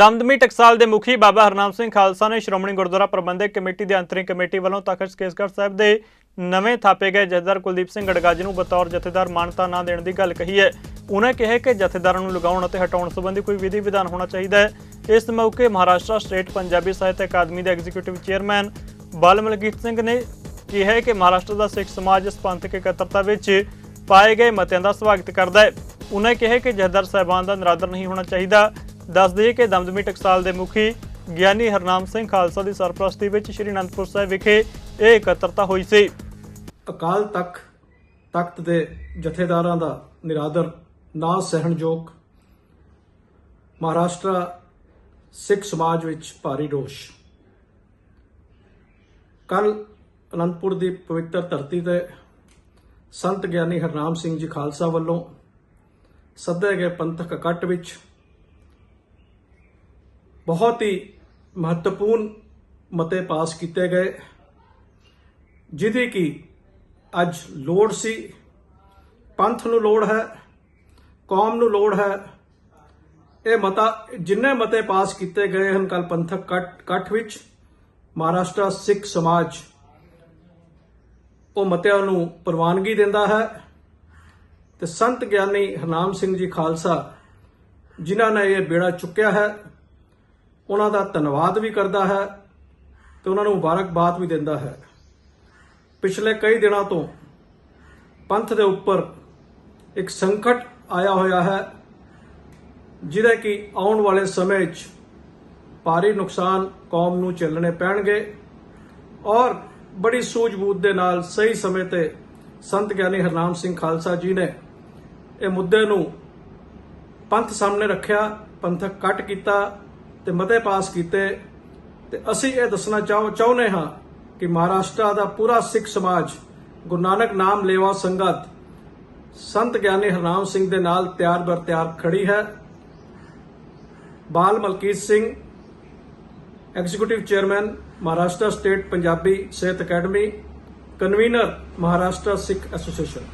ਦਮਦਮੀ ਟਕਸਾਲ ਦੇ ਮੁਖੀ ਬਾਬਾ ਹਰਨਾਮ ਸਿੰਘ ਖਾਲਸਾ ਨੇ ਸ਼੍ਰੋਮਣੀ ਗੁਰਦੁਆਰਾ ਪ੍ਰਬੰਧਕ ਕਮੇਟੀ ਦੇ ਅੰਤਰਿੰਗ ਕਮੇਟੀ ਵੱਲੋਂ ਤਖਤ ਕੇਸਗੜ੍ਹ ਸਾਹਿਬ ਦੇ ਨਵੇਂ ਥਾਪੇ ਗਏ ਜਥੇਦਾਰ ਕੁਲਦੀਪ ਸਿੰਘ ਗੜਗਾਜ ਨੂੰ ਬਤੌਰ ਜਥੇਦਾਰ ਮਾਨਤਾ ਨਾ ਦੇਣ ਦੀ ਗੱਲ ਕਹੀ ਹੈ। ਉਹਨਾਂ ਕਿਹਾ ਕਿ ਜਥੇਦਾਰਾਂ ਨੂੰ ਲਗਾਉਣ ਅਤੇ ਹਟਾਉਣ ਸੰਬੰਧੀ ਕੋਈ ਵਿਧੀ ਵਿਧਾਨ ਹੋਣਾ ਚਾਹੀਦਾ ਹੈ। ਇਸ ਮੌਕੇ ਮਹਾਰਾਸ਼ਟਰ ਸਟੇਟ ਪੰਜਾਬੀ ਸਾਹਿਤ ਅਕਾਦਮੀ ਦੇ ਐਗਜ਼ੀਕਿਊਟਿਵ ਚੇਅਰਮੈਨ ਬਾਲ ਮਲਕੀਤ ਸਿੰਘ ਨੇ ਕਿਹਾ ਹੈ ਕਿ ਮਹਾਰਾਸ਼ਟਰ ਦਾ ਸਿੱਖ ਸਮਾਜ ਇਸ ਪੰਥਕ ਇਕੱਤਰਤਾ ਵਿੱਚ ਪਾਏ ਗਏ ਮਤਿਆਂ ਦਾ ਸਵਾਗਤ ਕਰਦਾ ਹੈ। ਉਹਨਾਂ ਕਿਹਾ ਕਿ ਜਥੇਦਾਰ ਸਾਹਿਬਾਨ ਦਾ ਨਿਰਾਦਰ ਨਹੀਂ ਹੋਣਾ ਚਾਹੀਦਾ। ਦੱਸ ਦਈਏ ਕਿ ਦਮਦਮੀ ਟਕਸਾਲ ਦੇ ਮੁਖੀ ਗਿਆਨੀ ਹਰਨਾਮ ਸਿੰਘ ਖਾਲਸਾ ਦੀ ਸਰਪ੍ਰਸਤੀ ਵਿੱਚ ਸ਼੍ਰੀ ਅਨੰਦਪੁਰ ਸਾਹਿਬ ਵਿਖੇ ਇਹ ਇਕੱਤਰਤਾ ਹੋਈ ਸੀ। ਅਕਾਲ ਤਖਤ ਤਖਤ ਦੇ ਜਥੇਦਾਰਾਂ ਦਾ ਨਿਰਾਦਰ ਨਾ ਸਹਿਣਯੋਗ ਮਹਾਰਾਸ਼ਟਰ ਸਿੱਖ ਸਮਾਜ ਵਿੱਚ ਭਾਰੀ ਰੋਸ਼। ਕੱਲ ਅਨੰਦਪੁਰ ਦੀ ਪਵਿੱਤਰ ਧਰਤੀ ਤੇ ਸੰਤ ਗਿਆਨੀ ਹਰਨਾਮ ਸਿੰਘ ਜੀ ਖਾਲਸਾ ਵੱਲੋਂ ਸੱਦੇ ਗਏ ਪੰਥਕ ਇਕੱਠ ਵਿੱਚ ਬਹੁਤ ਹੀ ਮਹੱਤਵਪੂਰਨ ਮਤੇ ਪਾਸ ਕੀਤੇ ਗਏ, ਜਿਹਦੀ ਕਿ ਅੱਜ ਲੋੜ ਸੀ, ਪੰਥ ਨੂੰ ਲੋੜ ਹੈ, ਕੌਮ ਨੂੰ ਲੋੜ ਹੈ। ਇਹ ਮਤਾ ਜਿੰਨੇ ਮਤੇ ਪਾਸ ਕੀਤੇ ਗਏ ਹਨ ਕੱਲ ਪੰਥਕ ਕੱਟ, ਕੱਠ ਵਿੱਚ, ਮਹਾਰਾਸ਼ਟਰ ਸਿੱਖ ਸਮਾਜ ਉਹ ਮਤਿਆਂ ਨੂੰ ਪ੍ਰਵਾਨਗੀ ਦਿੰਦਾ ਹੈ। ਤੇ ਸੰਤ ਗਿਆਨੀ ਹਰਨਾਮ ਸਿੰਘ ਜੀ ਖਾਲਸਾ, ਜਿਨ੍ਹਾਂ ਨੇ ਇਹ ਬੇੜਾ ਚੁੱਕਿਆ ਹੈ ਉਹਨਾਂ ਦਾ ਧੰਨਵਾਦ ਵੀ ਕਰਦਾ ਹੈ ਤੇ ਉਹਨਾਂ ਨੂੰ ਮੁਬਾਰਕਬਾਦ ਵੀ ਦਿੰਦਾ ਹੈ। ਪਿਛਲੇ ਕਈ ਦਿਨਾਂ ਤੋਂ ਪੰਥ ਦੇ ਉੱਪਰ ਇੱਕ ਸੰਕਟ ਆਇਆ ਹੋਇਆ ਹੈ, ਜਿਹਦੇ ਕਿ ਆਉਣ ਵਾਲੇ ਸਮੇਂ 'ਚ ਭਾਰੀ ਨੁਕਸਾਨ ਕੌਮ ਨੂੰ ਝੱਲਣੇ ਪੈਣਗੇ ਔਰ ਬੜੀ ਸੂਝ-ਬੂਝ ਦੇ ਨਾਲ ਸਹੀ ਸਮੇਂ ਤੇ ਸੰਤ ਗਿਆਨੀ ਹਰਨਾਮ ਸਿੰਘ ਖਾਲਸਾ ਜੀ ਨੇ ਇਹ ਮੁੱਦੇ ਨੂੰ ਪੰਥ ਸਾਹਮਣੇ ਰੱਖਿਆ, ਪੰਥਕ ਕੱਟ ਕੀਤਾ ਤੇ ਮਤੇ ਪਾਸ ਕੀਤੇ ਤੇ ਅਸੀਂ ਇਹ ਦੱਸਣਾ ਚਾਹੋ ਚਾਹੁੰਦੇ ਹਾਂ ਕਿ ਮਹਾਰਾਸ਼ਟਰ ਦਾ ਪੂਰਾ ਸਿੱਖ ਸਮਾਜ, ਗੁਰੂ ਨਾਨਕ ਨਾਮ ਲੇਵਾ ਸੰਗਤ, ਸੰਤ ਗਿਆਨੀ ਹਰਨਾਮ ਸਿੰਘ ਦੇ ਨਾਲ ਤਿਆਰ ਬਰ ਤਿਆਰ ਖੜੀ ਹੈ। Bal Malkit Singh executive chairman Maharashtra state Punjabi Sahit academy convener Maharashtra Sikh association.